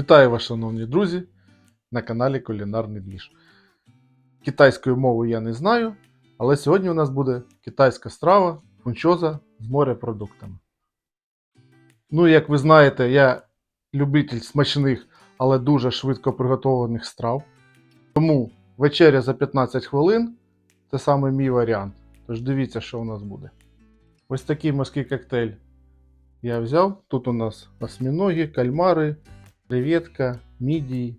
Вітаю вас, шановні друзі, на каналі Кулінарний Двіж. Китайською мовою я не знаю, але сьогодні у нас буде китайська страва фунчоза з морепродуктами. Ну, як ви знаєте, я любитель смачних, але дуже швидко приготованих страв. Тому вечеря за 15 хвилин це саме мій варіант. Тож дивіться, що у нас буде. Ось такий морський коктейль я взяв. Тут у нас осьминоги, кальмари, креветка, мідії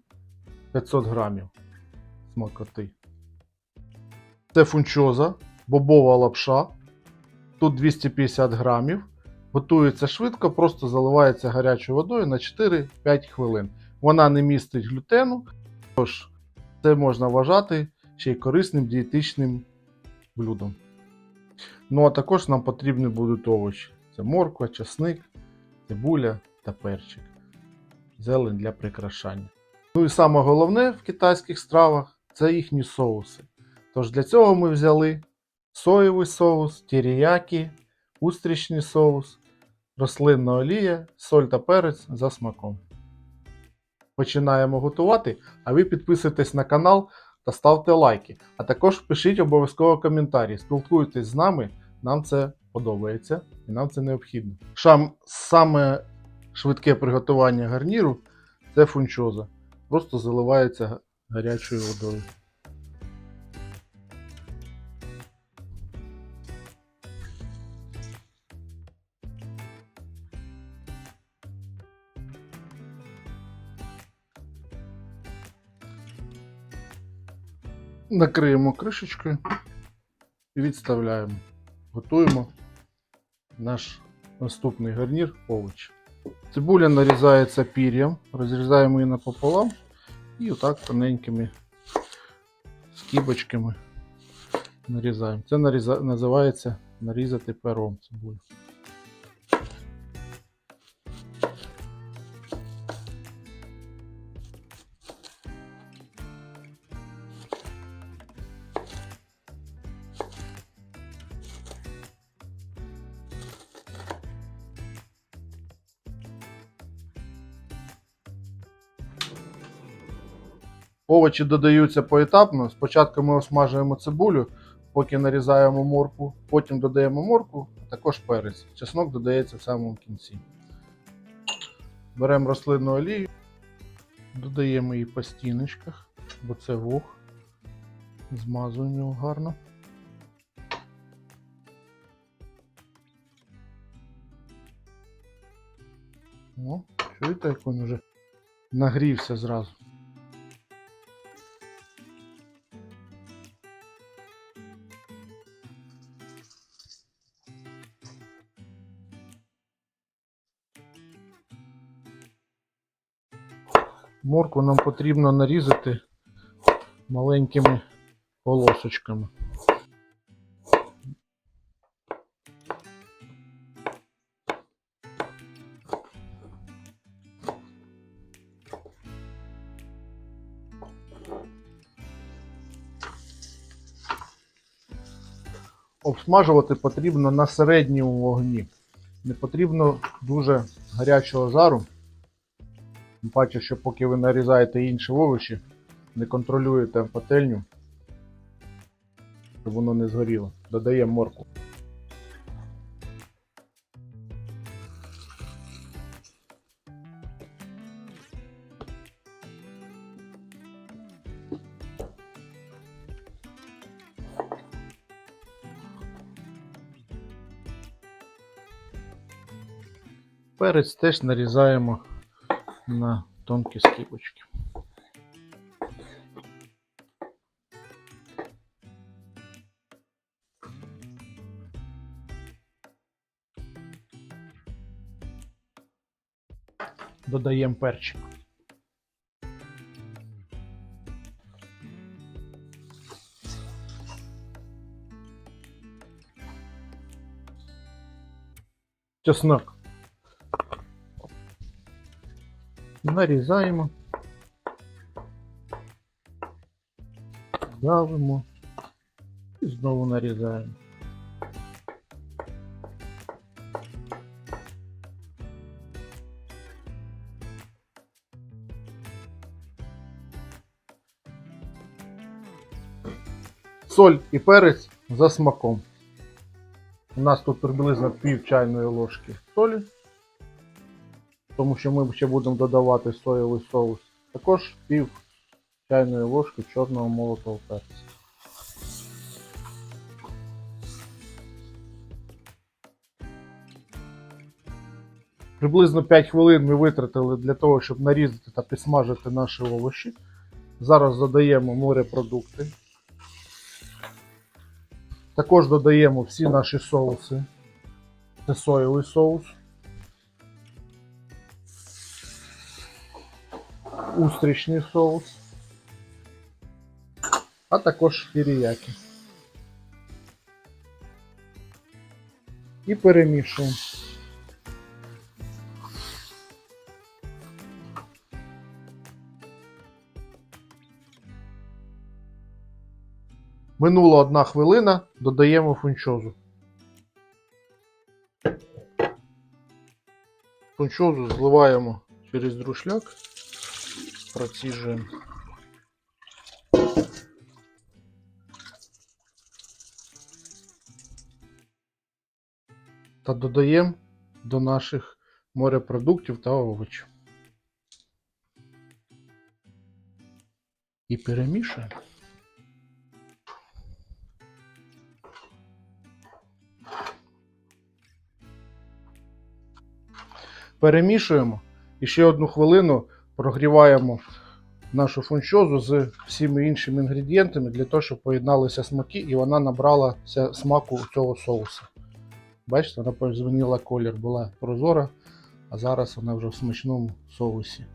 500 грамів смакоти. Це фунчоза, бобова лапша. Тут 250 грамів. Готується швидко, просто заливається гарячою водою на 4-5 хвилин. Вона не містить глютену, тож це можна вважати ще й корисним дієтичним блюдом. Ну а також нам потрібні будуть овочі. Це морква, часник, цибуля та перчик. Зелень для прикрашання. Ну і саме головне в китайських стравах це їхні соуси. Тож для цього ми взяли соєвий соус, тіріякі, устрічний соус, рослинна олія, соль та перець за смаком. Починаємо готувати, а ви підписуйтесь на канал та ставте лайки. А також пишіть обов'язково коментарі. Спілкуйтесь з нами, нам це подобається і нам це необхідно. Шам, саме швидке приготування гарніру це фунчоза. Просто заливається гарячою водою. Накриємо кришечкою і відставляємо. Готуємо наш наступний гарнір овочі. Цибуля нарізається пір'ям, розрізаємо її напополам і отак тоненькими скибочками нарізаємо. Це наріза... називається нарізати пером цибулю. Овочі додаються поетапно. Спочатку ми осмажуємо цибулю, поки нарізаємо моркву, потім додаємо моркву, а також перець. Чеснок додається в самому кінці. Беремо рослинну олію, додаємо її по стіночках, бо це вух. Змазуємо його гарно. О, чуєте, як він вже нагрівся зразу. Моркву нам потрібно нарізати маленькими полосочками. Обсмажувати потрібно на середньому вогні. Не потрібно дуже гарячого жару. Паче, що поки ви нарізаєте інші овочі, не контролюєте пательню, щоб воно не згоріло. Додаємо морку. Перець теж нарізаємо на тонкі скибочки. Додаємо перчик. Чеснок. нарізаємо, давимо і знову нарізаємо. Соль і перець за смаком. У нас тут приблизно пів чайної ложки солі тому що ми ще будемо додавати соєвий соус. Також пів чайної ложки чорного молотого перцю. Приблизно 5 хвилин ми витратили для того, щоб нарізати та підсмажити наші овочі. Зараз додаємо морепродукти. Також додаємо всі наші соуси. Це соєвий соус. Устрічний соус. А також фіріяки. І перемішуємо. Минула одна хвилина, додаємо фунчозу. Фунчозу зливаємо через друшляк, проціжуємо. Та додаємо до наших морепродуктів та овочів. І перемішуємо. перемішуємо і ще одну хвилину прогріваємо нашу фунчозу з всіми іншими інгредієнтами для того, щоб поєдналися смаки і вона набралася смаку цього соусу. Бачите, вона змінила колір, була прозора, а зараз вона вже в смачному соусі.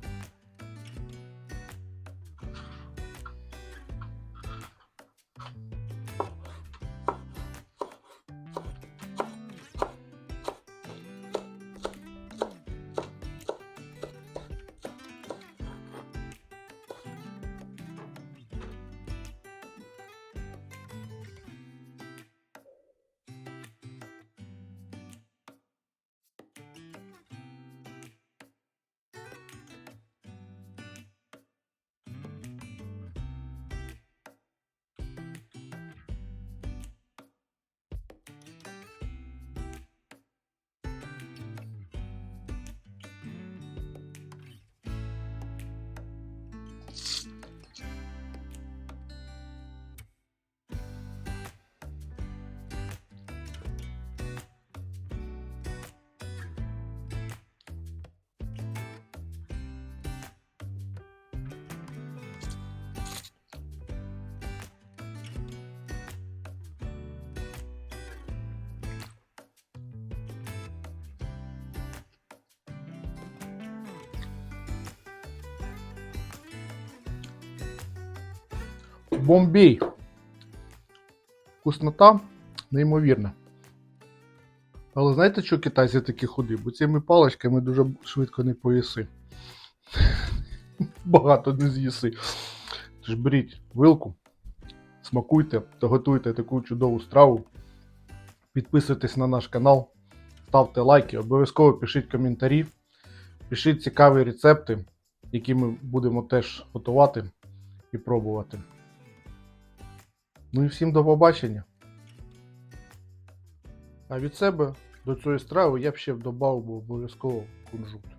Бомбей. Вкуснота неймовірна. Але знаєте, що китайці такі худі? Бо цими паличками дуже швидко не поїси. Багато не з'їси. Тож беріть вилку, смакуйте та готуйте таку чудову страву. Підписуйтесь на наш канал, ставте лайки, обов'язково пишіть коментарі, пишіть цікаві рецепти, які ми будемо теж готувати і пробувати. Ну і всім до побачення. А від себе до цієї страви я б ще додав би обов'язково кунжут.